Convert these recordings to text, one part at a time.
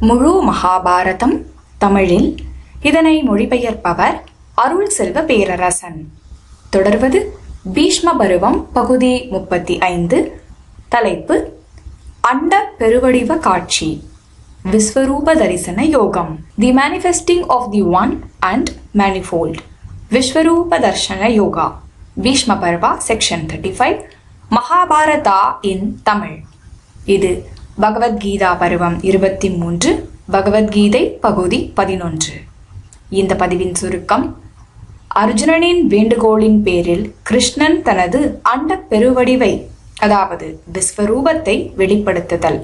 முழு மகாபாரதம் தமிழில். இதனை மொழிபெயர்ப்பவர் அருள் செல்வ பேரரசன். தொடர்வது பீஷ்ம பருவம் பகுதி முப்பத்தி ஐந்து. தலைப்பு அண்ட பெருவடிவ காட்சி. விஸ்வரூப தரிசன யோகம். The manifesting of the one and manifold Vishwaroopa Darshana Yoga. Bhishma Parva section thirty five Mahabharata in Tamil. இது பகவத்கீதா பருவம் இருபத்தி மூன்று பகவத்கீதை பகுதி பதினொன்று. இந்த பதிவின் சுருக்கம் அர்ஜுனனின் வேண்டுகோளின் பேரில் கிருஷ்ணன் தனது அண்ட பெருவடிவை அதாவது விஸ்வரூபத்தை வெளிப்படுத்துதல்.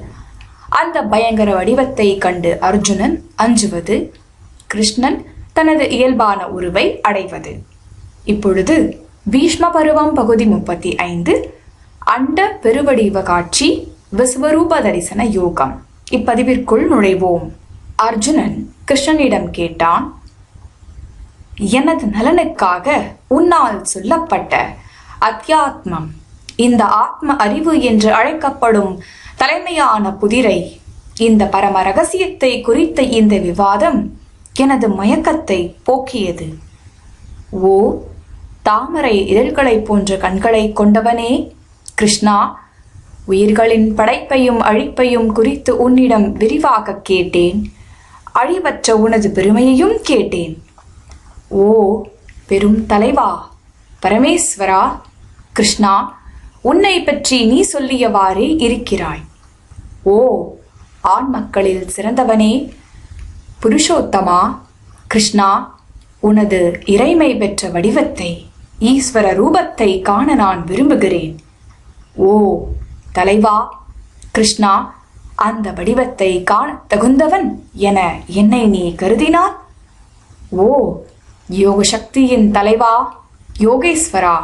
அந்த பயங்கர வடிவத்தை கண்டு அர்ஜுனன் அஞ்சுவது கிருஷ்ணன் தனது இயல்பான உருவை அடைவது. இப்பொழுது பீஷ்ம பருவம் பகுதி முப்பத்தி ஐந்து அண்ட பெருவடிவ காட்சி விஸ்வரூப தரிசன யோகம். இப்பதிவிற்குள் நுழைவோம். அர்ஜுனன் கிருஷ்ணனிடம் கேட்டான் எனது நலனுக்காக உன்னால் சொல்லப்பட்ட அத்தியாத்மம் இந்த ஆத்ம அறிவு என்று அழைக்கப்படும் தலைமையான புதிரை இந்த பரம ரகசியத்தை குறித்த இந்த விவாதம் எனது மயக்கத்தை போக்கியது. ஓ தாமரை இதழ்களைப் போன்ற கண்களை கொண்டவனே கிருஷ்ணா உயிர்களின் படைப்பையும் அழிப்பையும் குறித்து உன்னிடம் விரிவாக கேட்டேன். அழிவற்ற உனது பெருமையையும் கேட்டேன். ஓ பெரும் தலைவா பரமேஸ்வரா கிருஷ்ணா உன்னை பற்றி நீ சொல்லியவாறே இருக்கிறாய். ஓ ஆண் மக்களில் சிறந்தவனே. புருஷோத்தமா கிருஷ்ணா உனது இறைமை பெற்ற வடிவத்தை ஈஸ்வர ரூபத்தை காண நான் விரும்புகிறேன். ஓ தலைவா கிருஷ்ணா அந்த வடிவத்தை காண தகுந்தவன் என என்னை நீ கருதினார் ஓ யோக சக்தியின் தலைவா யோகேஸ்வரா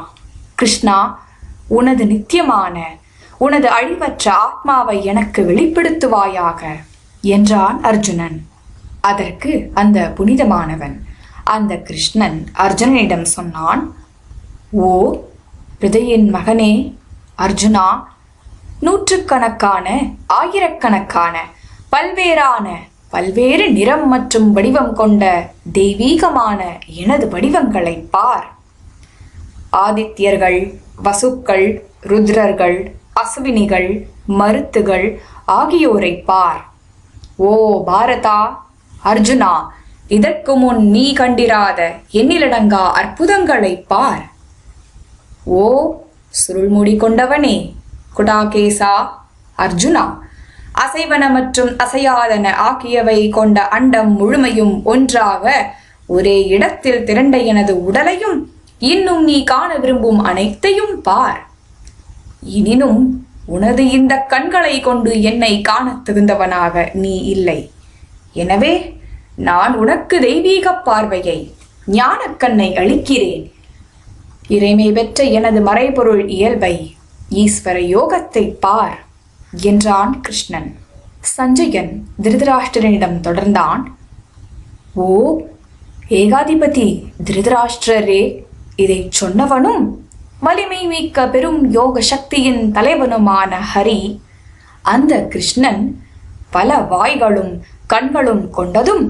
கிருஷ்ணா உனது நித்தியமான உனது அழிவற்ற ஆத்மாவை எனக்கு வெளிப்படுத்துவாயாக என்றான் அர்ஜுனன். அதற்கு அந்த புனிதமானவன் அந்த கிருஷ்ணன் அர்ஜுனனிடம் சொன்னான் ஓ ஹிருதயின் மகனே அர்ஜுனா நூற்றுக்கணக்கான ஆயிரக்கணக்கான பல்வேறான பல்வேறு நிறம் மற்றும் வடிவம் கொண்ட தெய்வீகமான எனது வடிவங்களை பார். ஆதித்யர்கள் வசுக்கள் ருத்ரர்கள் அசுவினிகள் மருத்துகள் ஆகியோரை பார். ஓ பாரதா அர்ஜுனா இதற்கு முன் நீ கண்டிராத எண்ணிலடங்கா அற்புதங்களை பார். ஓ சுருள்முடி கொண்டவனே குடாகேசா அர்ஜுனா. அசைவன மற்றும் அசையாதன ஆகியவை கொண்ட அண்டம் முழுமையும் ஒன்றாக ஒரே இடத்தில் திரண்ட எனது உடலையும் இன்னும் நீ காண விரும்பும் அனைத்தையும் பார். எனினும் உனது இந்த கண்களை கொண்டு என்னை காணத் தகுந்தவனாக நீ இல்லை. எனவே நான் உனக்கு தெய்வீக பார்வையை ஞானக்கண்ணை அளிக்கிறேன். இறைமை பெற்ற எனது மறைபொருள் இயல்பை ஈஸ்வர யோகத்தை பார் என்றான் கிருஷ்ணன். சஞ்சயன் திருதராஷ்டிரனிடம் தொடர்ந்தான். ஓ ஏகாதிபதி திருதராஷ்டிரரே இதை சொன்னவனும் வலிமை மிக்க பெரும் யோக சக்தியின் தலைவனுமான ஹரி அந்த கிருஷ்ணன் பல வாய்களும் கண்களும் கொண்டதும்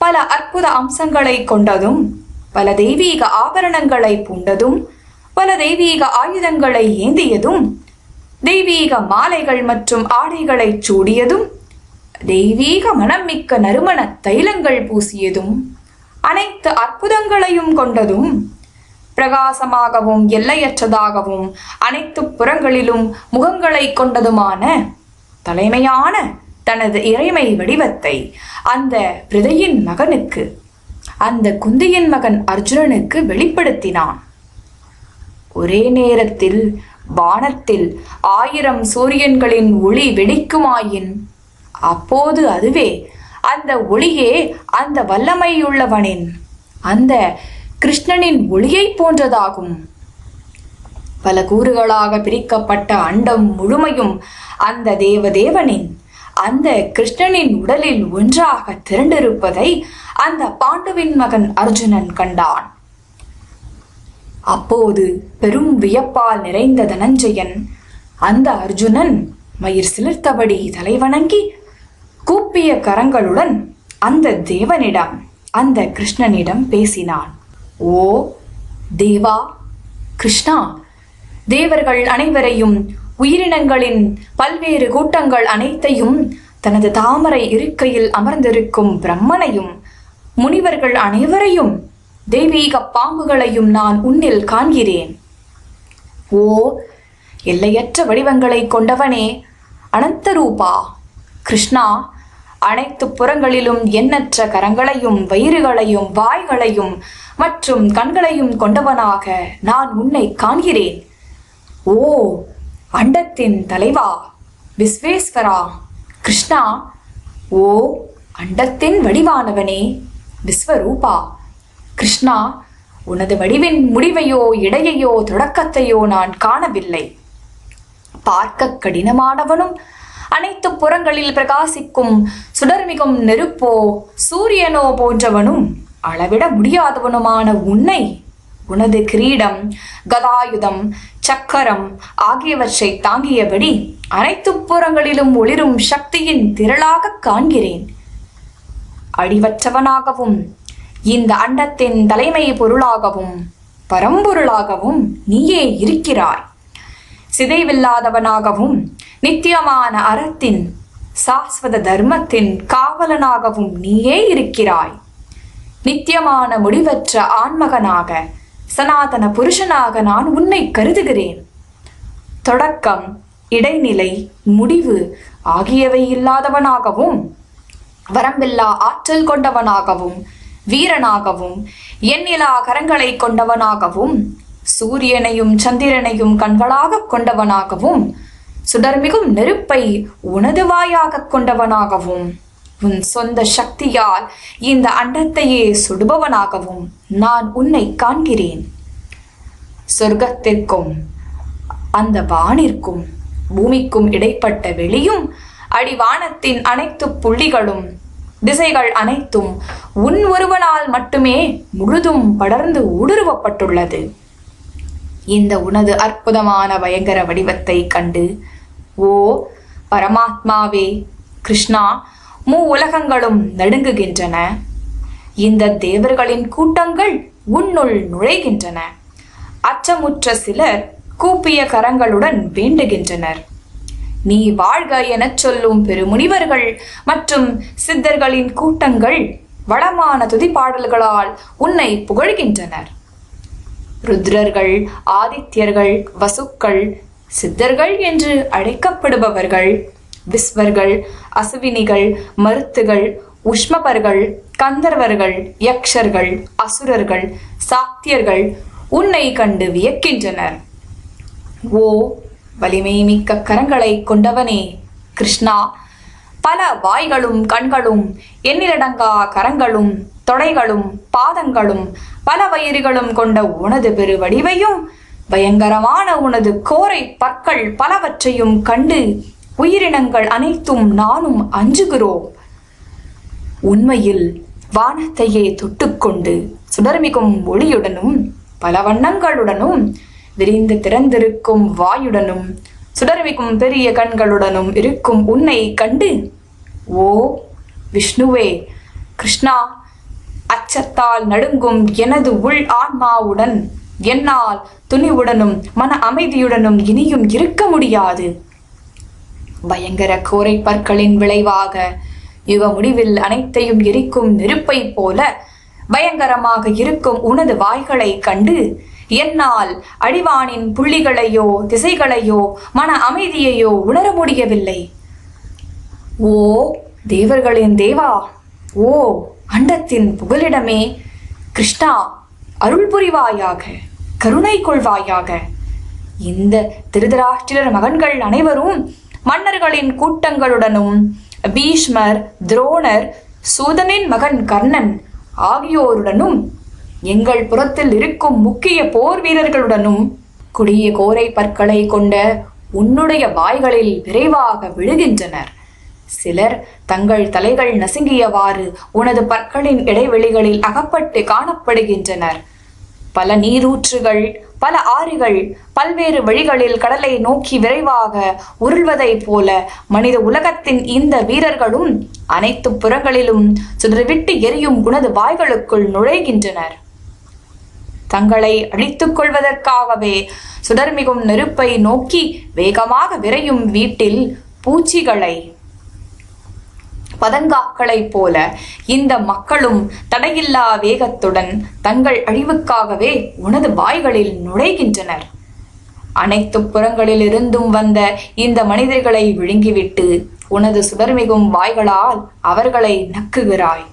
பல அற்புத அம்சங்களை கொண்டதும் பல தெய்வீக ஆபரணங்களை பூண்டதும் பல தெய்வீக ஆயுதங்களை ஏந்தியதும் தெய்வீக மாலைகள் மற்றும் ஆடைகளை சூடியதும் தெய்வீக மனம் மிக்க நறுமண தைலங்கள் பூசியதும் அனைத்து அற்புதங்களையும் கொண்டதும் பிரகாசமாகவும் எல்லையற்றதாகவும் அனைத்து புறங்களிலும் முகங்களை கொண்டதுமான தலைமையான தனது இறைமை வடிவத்தை அந்த பிரதையின் மகனுக்கு அந்த குந்தியின் மகன் அர்ஜுனனுக்கு வெளிப்படுத்தினான். ஒரே நேரத்தில் வானத்தில் ஆயிரம் சூரியன்களின் ஒளி வெடிக்குமாயின்? அப்போது அதுவே அந்த ஒளியே அந்த வல்லமையுள்ளவனின் அந்த கிருஷ்ணனின் ஒளியை போன்றதாகும். பல கூறுகளாக பிரிக்கப்பட்ட அண்டம் முழுமையும் அந்த தேவதேவனின் அந்த கிருஷ்ணனின் உடலில் ஒன்றாக திரண்டிருப்பதை அந்த பாண்டுவின் மகன் அர்ஜுனன் கண்டான். அப்போது பெரும் வியப்பால் நிறைந்த தனஞ்சயன் அந்த அர்ஜுனன் மயிர் சிலிர்த்தபடி தலைவணங்கி கூப்பிய கரங்களுடன் அந்த தேவனிடம் அந்த கிருஷ்ணனிடம் பேசினான். ஓ தேவா கிருஷ்ணா தேவர்கள் அனைவரையும் உயிரினங்களின் பல்வேறு கூட்டங்கள் அனைத்தையும் தனது தாமரை இருக்கையில் அமர்ந்திருக்கும் பிரம்மனையும் முனிவர்கள் அனைவரையும் தெய்வீக பாம்புகளையும் நான் உன்னில் காண்கிறேன். ஓ எல்லையற்ற வடிவங்களை கொண்டவனே அனந்த ரூபா கிருஷ்ணா அனைத்து புறங்களிலும் எண்ணற்ற கரங்களையும் வயிறுகளையும் வாய்களையும் மற்றும் கண்களையும் கொண்டவனாக நான் உன்னை காண்கிறேன். ஓ அண்டத்தின் தலைவா விஸ்வேஸ்வரா. கிருஷ்ணா ஓ அண்டத்தின் வடிவானவனே விஸ்வரூபா. கிருஷ்ணா உனது வடிவின் முடிவையோ இடையையோ தொடக்கத்தையோ நான் காணவில்லை. பார்க்க கடினமானவனும் அனைத்து புறங்களில் பிரகாசிக்கும் சுடர்மிகும் நெருப்போ சூரியனோ போன்றவனும் அளவிட முடியாதவனுமான உன்னை உனது கிரீடம் கதாயுதம் சக்கரம் ஆகியவற்றை தாங்கியபடி அனைத்து புறங்களிலும் ஒளிரும் சக்தியின் திரளாக காண்கிறேன். அடிவற்றவனாகவும் இந்த அண்டத்தின் தலைமை பொருளாகவும் பரம்பொருளாகவும் நீயே இருக்கிறாய். சிதைவில்லாதவனாகவும் நித்தியமான அறத்தின் சாஸ்வத தர்மத்தின் காவலனாகவும் நீயே இருக்கிறாய். நித்தியமான முடிவற்ற ஆண்மகனாக சனாதன புருஷனாக நான் உன்னை கருதுகிறேன். தொடக்கம் இடைநிலை முடிவு ஆகியவை இல்லாதவனாகவும் வரம்பில்லா ஆற்றல் கொண்டவனாகவும் வீரனாகவும் எண்ணிலா கரங்களை கொண்டவனாகவும் சூரியனையும் சந்திரனையும் கண்களாக கொண்டவனாகவும் சுடர்மிகும் நெருப்பை உனது வாயாக கொண்டவனாகவும் உன் சொந்த சக்தியால் இந்த அண்டத்தையே சுடுபவனாகவும் நான் உன்னை காண்கிறேன். சொர்க்கத்திற்கும் அந்த வானிற்கும் பூமிக்கும் இடைப்பட்ட வெளியும் அடிவானத்தின் அனைத்து புள்ளிகளும் திசைகள் அனைத்தும் உன் ஒருவனால் மட்டுமே முழுதும் படர்ந்து ஊடுருவப்பட்டுள்ளது. இந்த உனது அற்புதமான பயங்கர வடிவத்தை கண்டு ஓ பரமாத்மாவே கிருஷ்ணா மூ உலகங்களும் நடுங்குகின்றன. இந்த தேவர்களின் கூட்டங்கள் உன்னுள் நுழைகின்றன. அச்சமுற்ற சிலர் கூப்பிய கரங்களுடன் வேண்டுகின்றனர். நீ வாழ்க எனச் சொல்லும் பெருமுனிவர்கள் மற்றும் சித்தர்களின் கூட்டங்கள் வளமான துதிப்பாடல்களால் உன்னை புகழ்கின்றனர். ருத்ரர்கள் ஆதித்யர்கள் வசுக்கள் சித்தர்கள் என்று அழைக்கப்படுபவர்கள் விஸ்வர்கள் அசுவினிகள் மருத்துகள் உஷ்மபர்கள் கந்தர்வர்கள் யக்ஷர்கள் அசுரர்கள் சாத்தியர்கள் உன்னை கண்டு வியக்கின்றனர். ஓ வலிமை மிக்க கரங்களை கொண்டவனே கிருஷ்ணா. பல வாய்களும் கண்களும் எண்ணிலடங்கா கரங்களும் தொடைகளும் பாதங்களும் பல வயிறுகளும் கொண்ட உனது பெரு வடிவையும் பயங்கரமான உனது கோரை பற்கள் பலவற்றையும் கண்டு உயிரினங்கள் அனைத்தும் நானும் அஞ்சுகிறோம். உண்மையில் வானத்தையே தொட்டுக்கொண்டு சுடர்மிகும் ஒளியுடனும் பல வண்ணங்களுடனும் விரிந்து திறந்திருக்கும் வாயுடனும் சுடர்மிகும் பெரிய கண்களுடனும் இருக்கும் உன்னை கண்டு ஓ விஷ்ணுவே கிருஷ்ணா அச்சத்தால் நடுங்கும் எனது உள் ஆன்மாவுடன் என்னால் துணிவுடனும் மன அமைதியுடனும் இனியும் இருக்க முடியாது. பயங்கர கோரை பற்களின் விளைவாக யுக முடிவில் அனைத்தையும் எரிக்கும் நெருப்பைப் போல பயங்கரமாக இருக்கும் உனது வாய்களை கண்டு என்னால் அடிவானின் புள்ளிகளையோ திசைகளையோ மன அமைதியையோ உணர முடியவில்லை. ஓ தேவர்களின் தேவா ஓ அண்டத்தின் புகலிடமே கிருஷ்ணா அருள் புரிவாயாக கருணை கொள்வாயாக. இந்த திருதராஷ்டிரர் மகன்கள் அனைவரும் மன்னர்களின் கூட்டங்களுடனும் பீஷ்மர் துரோணர் சூதனின் மகன் கர்ணன் ஆகியோருடனும் எங்கள் புறத்தில் இருக்கும் முக்கிய போர் வீரர்களுடனும் கொடிய கோரை பற்களை கொண்ட உன்னுடைய வாய்களில் விரைவாக விழுகின்றனர். சிலர் தங்கள் தலைகள் நசுங்கியவாறு உனது பற்களின் இடைவெளிகளில் அகப்பட்டு காணப்படுகின்றனர். பல நீரூற்றுகள் பல ஆறுகள் பல்வேறு வழிகளில் கடலை நோக்கி விரைவாக உருள்வதைப் போல மனித உலகத்தின் இந்த வீரர்களும் அனைத்து புறங்களிலும் சுடர்விட்டு எரியும் உனது வாய்களுக்குள் நுழைகின்றனர். தங்களை அழித்துக் கொள்வதற்காகவே சுடர்மிகும் நெருப்பை நோக்கி வேகமாக விரையும் வீட்டில் பூச்சிகளை பதங்காக்களைப் போல இந்த மக்களும் தடையில்லா வேகத்துடன் தங்கள் அழிவுக்காகவே உனது வாய்களில் நுழைகின்றனர். அனைத்து புறங்களிலிருந்தும் வந்த இந்த மனிதர்களை விழுங்கிவிட்டு உனது சுடர்மிகும் வாய்களால் அவர்களை நக்குகிறாய்.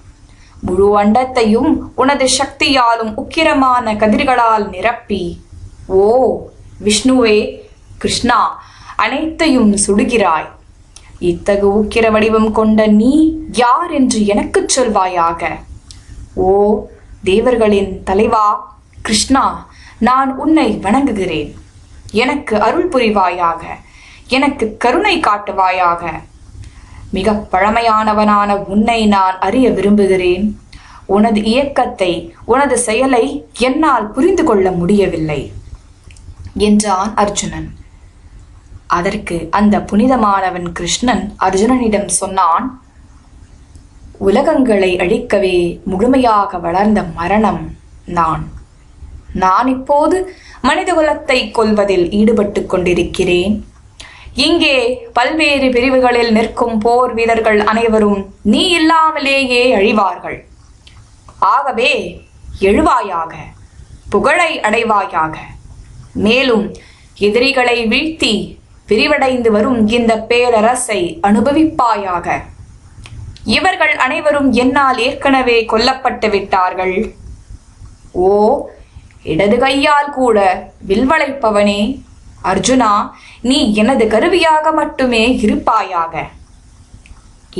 முழு அண்டத்தையும் உனது சக்தியாலும் உக்கிரமான கதிர்களால் நிரப்பி. ஓ விஷ்ணுவே கிருஷ்ணா அனைத்தையும் சுடுகிறாய். இத்தகு உக்கிர வடிவம் கொண்ட நீ யார் என்று எனக்குச் சொல்வாயாக. ஓ தேவர்களின் தலைவா கிருஷ்ணா நான் உன்னை வணங்குகிறேன். எனக்கு அருள் புரிவாயாக. எனக்கு கருணை காட்டுவாயாக. மிக பழமையானவனான உன்னை நான் அறிய விரும்புகிறேன். உனது இயக்கத்தை உனது செயலை என்னால் புரிந்து கொள்ள முடியவில்லை என்றான் அர்ஜுனன். அதற்கு அந்த புனிதமானவன் கிருஷ்ணன் அர்ஜுனனிடம் சொன்னான் உலகங்களை அழிக்கவே முழுமையாக வளர்ந்த மரணம் நான். நான் இப்போது மனிதகுலத்தை கொல்வதில் ஈடுபட்டு கொண்டிருக்கிறேன். இங்கே பல்வேறு பிரிவுகளில் நிற்கும் போர் வீரர்கள் அனைவரும் நீ இல்லாமலேயே அழிவார்கள். ஆகவே எழுவாயாக புகழை அடைவாயாக. மேலும் எதிரிகளை வீழ்த்தி விரிவடைந்து வரும் இந்த பேரரசை அனுபவிப்பாயாக. இவர்கள் அனைவரும் என்னால் ஏற்கனவே கொல்லப்பட்டு விட்டார்கள். ஓ இடது கையால் கூட வில்வளைப்பவனே. அர்ஜுனா நீ எனது கருவியாக மட்டுமே இருப்பாயாக.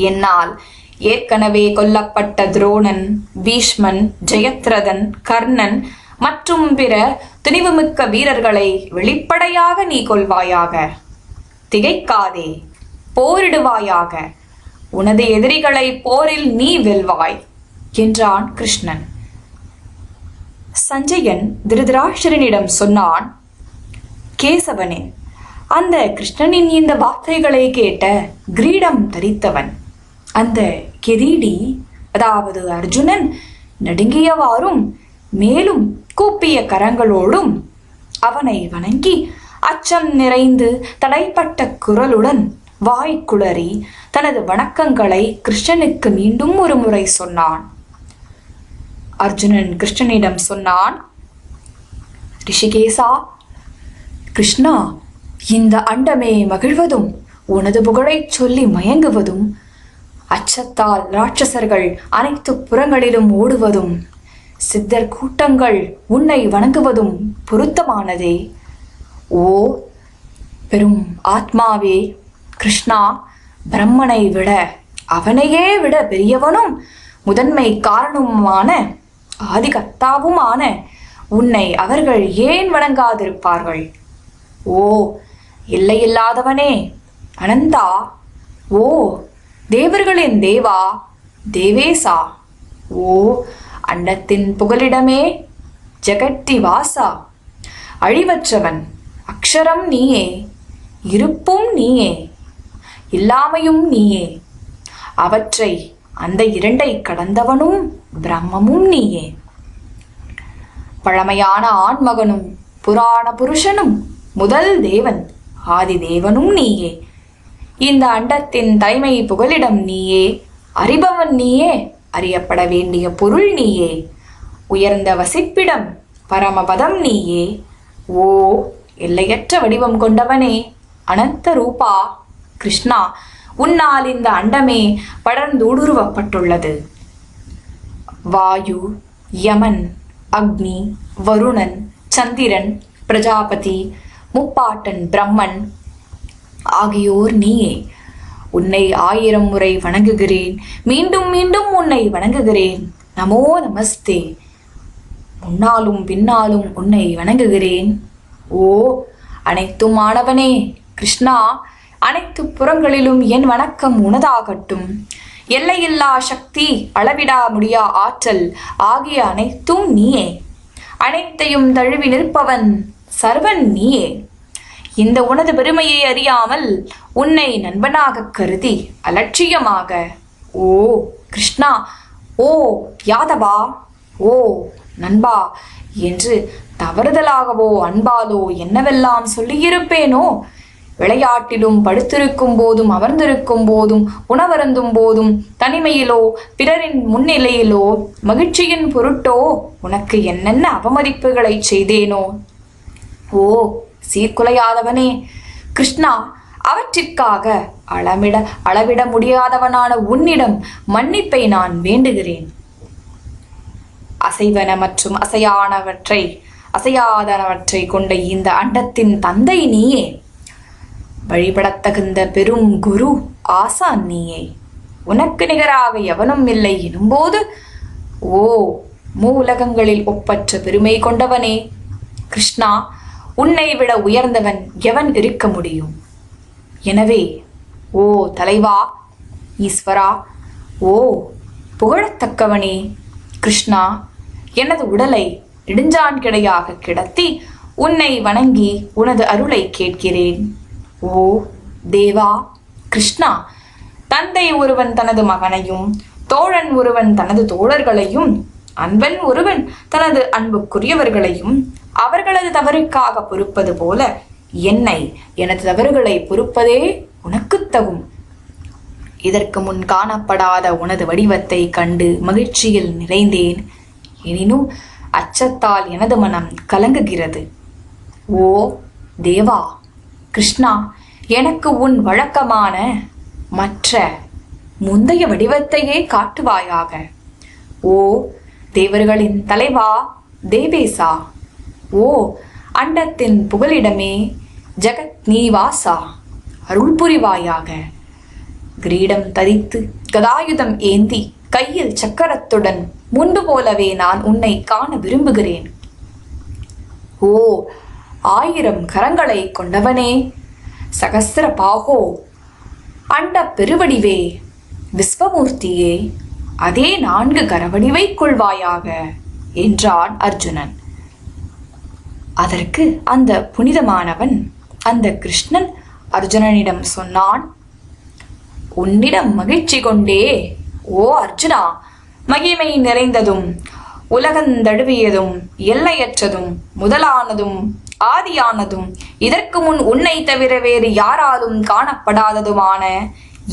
என்னால் ஏற்கனவே கொல்லப்பட்ட துரோணன் பீஷ்மன் ஜெயத்ரதன் கர்ணன் மற்றும் பிற துணிவுமிக்க வீரர்களை வெளிப்படையாக நீ கொள்வாயாக திகைக்காதே போரிடுவாயாக. உனது எதிரிகளை போரில் நீ வெல்வாய் என்றான் கிருஷ்ணன். சஞ்சயன் திருதராஷ்டிரனிடம் சொன்னான் கேசவனே அந்த கிருஷ்ணனின் இந்த வார்த்தைகளை கேட்ட கிரீடம் தரித்தவன். அந்த கெரீடி அதாவது அர்ஜுனன் நடுங்கியவாறும் மேலும் கூப்பிய கரங்களோடும் அவனை வணங்கி அச்சம் நிறைந்து தடைப்பட்ட குரலுடன் வாய் குளறி தனது வணக்கங்களை கிருஷ்ணனுக்கு மீண்டும் ஒரு முறை சொன்னான். அர்ஜுனன் கிருஷ்ணனிடம் சொன்னான் ரிஷிகேசா கிருஷ்ணா இந்த அண்டமே மகிழ்வதும் உனது புகழைச் சொல்லி மயங்குவதும் அச்சத்தால் ராட்சசர்கள் அனைத்து புறங்களிலும் ஓடுவதும் சித்தர் கூட்டங்கள் உன்னை வணங்குவதும் பொருத்தமானதே. ஓ பெரும் ஆத்மாவே கிருஷ்ணா பிரம்மனை விட அவனையே விட பெரியவனும் முதன்மை காரணமுமான ஆதிகர்த்தாவுமான உன்னை அவர்கள் ஏன் வணங்காதிருப்பார்கள்? ஓ எல்லையில்லாதவனே. அனந்தா ஓ தேவர்களின் தேவா தேவேசா. ஓ அண்டத்தின் புகலிடமே ஜெகத்தி வாசா அழிவற்றவன் அக்ஷரம் நீயே. இருப்பும் நீயே. இல்லாமையும் நீயே. அவற்றை அந்த இரண்டை கடந்தவனும் பிரம்மமும் நீயே. பழமையான ஆண்மகனும் புராண புருஷனும் முதல் தேவன் ஆதி தேவனும் நீயே. இந்த அண்டத்தின் தலைமை புகலிடம் நீயே. அறிபவன் நீயே அறியப்பட வேண்டிய பொருள் நீயே. உயர்ந்த வசிப்பிடம் பரமபதம் நீயே. ஓ எல்லையற்ற வடிவம் கொண்டவனே அனந்த ரூபா. கிருஷ்ணா உன்னால் இந்த அண்டமே படர்ந்தூடுருவப்பட்டுள்ளது. வாயு யமன் அக்னி வருணன் சந்திரன் பிரஜாபதி முப்பாட்டன் பிரம்மன். ஆகியோர் நீயே உன்னை ஆயிரம் முறை வணங்குகிறேன். மீண்டும் மீண்டும் உன்னை வணங்குகிறேன். நமோ நமஸ்தே. முன்னாலும் பின்னாலும் உன்னை வணங்குகிறேன். ஓ அனைத்தும் ஆனவனே கிருஷ்ணா அனைத்து புறங்களிலும் என் வணக்கம் உனதாகட்டும். எல்லையில்லா சக்தி அளவிடா முடியா ஆற்றல் ஆகிய அனைத்தும் நீயே. அனைத்தையும் தழுவி நிற்பவன் சர்வன் நீயே. இந்த உனது பெருமையை அறியாமல் உன்னை நண்பனாக கருதி அலட்சியமாக ஓ கிருஷ்ணா ஓ யாதவா ஓ நண்பா என்று தவறுதலாகவோ அன்பாலோ என்னவெல்லாம் சொல்லியிருப்பேனோ விளையாட்டிலும் படுத்திருக்கும் போதும் அமர்ந்திருக்கும் போதும் உணவருந்தும் போதும் தனிமையிலோ பிறரின் முன்னிலையிலோ மகிழ்ச்சியின் பொருட்டோ உனக்கு என்னென்ன அவமதிப்புகளை செய்தேனோ? ஓ சீர்குலையாதவனே. கிருஷ்ணா அவற்றிற்காக அளவிட அளவிட முடியாதவனான உன்னிடம் மன்னிப்பை நான் வேண்டுகிறேன். அசைவன மற்றும் அசையானவற்றை அசையாதனவற்றை கொண்ட இந்த அண்டத்தின் தந்தை நீயே. வழிபடத்தகுந்த பெரும் குரு ஆசான் நீயே. உனக்கு நிகராக எவனும் இல்லை எனும்போது ஓ மூலகங்களில் ஒப்பற்ற பெருமை கொண்டவனே. கிருஷ்ணா உன்னை விட உயர்ந்தவன் எவன் இருக்க முடியும்? எனவே ஓ தலைவா ஈஸ்வரா ஓ புகழத்தக்கவனே கிருஷ்ணா எனது உடலை நெடுஞ்சான்கிடையாக கிடத்தி உன்னை வணங்கி உனது அருளை கேட்கிறேன். ஓ தேவா கிருஷ்ணா தந்தை ஒருவன் தனது மகனையும் தோழன் ஒருவன் தனது தோழர்களையும் அன்பன் ஒருவன் தனது அன்புக்குரியவர்களையும் அவர்களது தவறுக்காக பொறுப்பது போல என்னை எனது தவறுகளை பொறுப்பதே உனக்குத் தகும். இதற்கு முன் காணப்படாத உனது வடிவத்தை கண்டு மகிழ்ச்சியில் நிறைந்தேன். எனினும் அச்சத்தால் எனது மனம் கலங்குகிறது. ஓ தேவா கிருஷ்ணா எனக்கு உன் வழக்கமான மற்ற முந்தைய வடிவத்தையே காட்டுவாயாக. ஓ தேவர்களின் தலைவா தேவேசா ஓ அண்டத்தின் புகலிடமே ஜெகத் நீவாசா அருள் புரிவாயாக. கிரீடம் தரித்து கதாயுதம் ஏந்தி கையில் சக்கரத்துடன் முன்பு போலவே நான் உன்னை காண விரும்புகிறேன். ஓ ஆயிரம் கரங்களை கொண்டவனே சகசிர பாகோ அண்ட பெருவடிவே விஸ்வமூர்த்தியே அதே நான்கு கரவடிவை கொள்வாயாக என்றான் அர்ஜுனன். அதற்கு அந்த புனிதமானவன் அந்த கிருஷ்ணன் அர்ஜுனனிடம் சொன்னான் உன்னிடம் மகிழ்ச்சி கொண்டே ஓ அர்ஜுனா மகிமை நிறைந்ததும் உலகந்தழுவியதும் எல்லையற்றதும் முதலானதும் ஆதியானதும் இதற்கு முன் உன்னை தவிர வேறு யாராலும் காணப்படாததுமான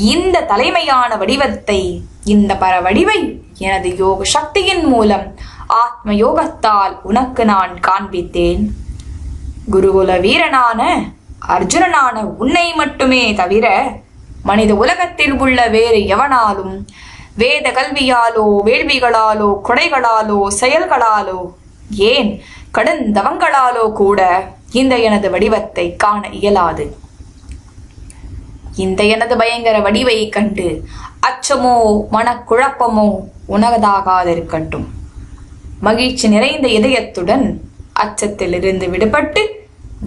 இந்த தலைமையான வடிவத்தை இந்த பரவடிவை எனது யோக சக்தியின் மூலம் ஆத்ம யோகத்தால் உனக்கு நான் காண்பித்தேன். குருகுல வீரனான அர்ஜுனனான உன்னை மட்டுமே தவிர மனித உலகத்தில் உள்ள வேறு எவனாலும் வேத கல்வியாலோ வேள்விகளாலோ கொடைகளாலோ செயல்களாலோ ஏன் கடுந்தவங்களாலோ கூட இந்த எனது வடிவத்தை காண இயலாது. இந்த எனது பயங்கர வடிவை கண்டு அச்சமோ மனக்குழப்பமோ உனதாகாதிருக்கட்டும் மகிழ்ச்சி நிறைந்த இதயத்துடன் அச்சத்திலிருந்து விடுபட்டு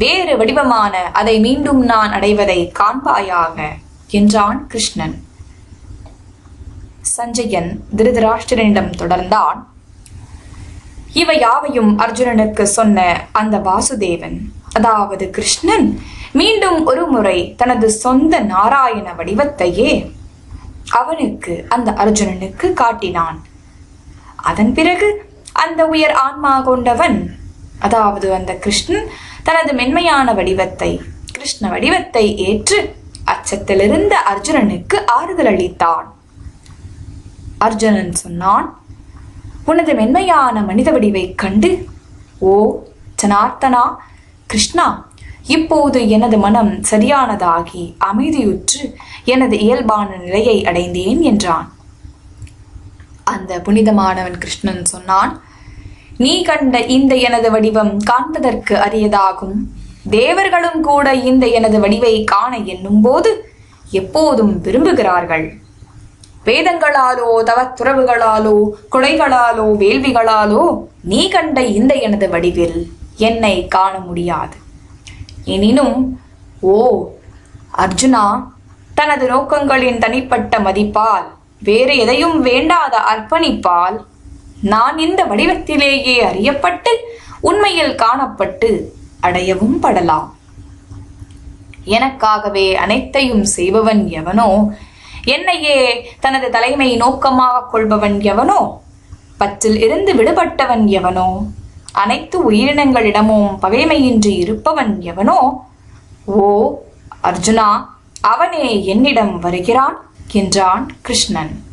வேறு வடிவமான அதை மீண்டும் நான் அடைவதை காண்பாயாக என்றான் கிருஷ்ணன். சஞ்சயன் திருதராஷ்டிரனிடம் தொடர்ந்தான். இவை யாவையும் அர்ஜுனனுக்கு சொன்ன அந்த வாசுதேவன் அதாவது கிருஷ்ணன் மீண்டும் ஒரு முறை தனது சொந்த நாராயண வடிவத்தையே அவனுக்கு அந்த அர்ஜுனனுக்கு காட்டினான். அதன் பிறகு அந்த உயர் ஆன்மா கொண்டவன். அதாவது அந்த கிருஷ்ணன் தனது மென்மையான வடிவத்தை கிருஷ்ண வடிவத்தை ஏற்று அச்சத்திலிருந்த அர்ஜுனனுக்கு ஆறுதல் அளித்தான். அர்ஜுனன் சொன்னான் உனது மென்மையான மனித வடிவைக் கண்டு ஓ ஜனார்த்தனா கிருஷ்ணா இப்போது எனது மனம் சரியானதாகி அமைதியுற்று எனது இயல்பான நிலையை அடைந்தேன் என்றான். அந்த புனிதமானவன் கிருஷ்ணன் சொன்னான் நீ கண்ட இந்த எனது வடிவம் காண்பதற்கு அரியதாகும். தேவர்களும் கூட இந்த எனது வடிவை காண எண்ணும்போது எப்போதும் விரும்புகிறார்கள். வேதங்களாலோ தவத்துறவுகளாலோ கொடைகளாலோ வேள்விகளாலோ நீ கண்ட இந்த எனது வடிவில் என்னை காண முடியாது. எனினும் ஓ அர்ஜுனா தனது நோக்கங்களின் தனிப்பட்ட மதிப்பால் வேறு எதையும் வேண்டாத அர்ப்பணிப்பால் நான் இந்த வடிவத்திலேயே அறியப்பட்டு உண்மையில் காணப்பட்டு அடையவும் படலாம். எனக்காகவே அனைத்தையும் செய்பவன் எவனோ? என்னையே தனது தலைமை நோக்கமாக கொள்பவன் எவனோ? பற்றில் இருந்து விடுபட்டவன் எவனோ? அனைத்து உயிரினங்களிடமும் பகைமையின்றி இருப்பவன் எவனோ? ஓ அர்ஜுனா அவனே என்னிடம் வருகிறான் என்றான் கிருஷ்ணன்.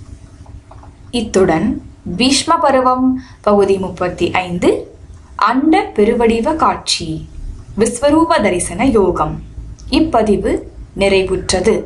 இத்துடன் பீஷ்ம பருவம் பகுதி முப்பத்தி ஐந்து அண்ட பெருவடிவ காட்சி விஸ்வரூப தரிசன யோகம். இப்பதிவு நிறைவுற்றது.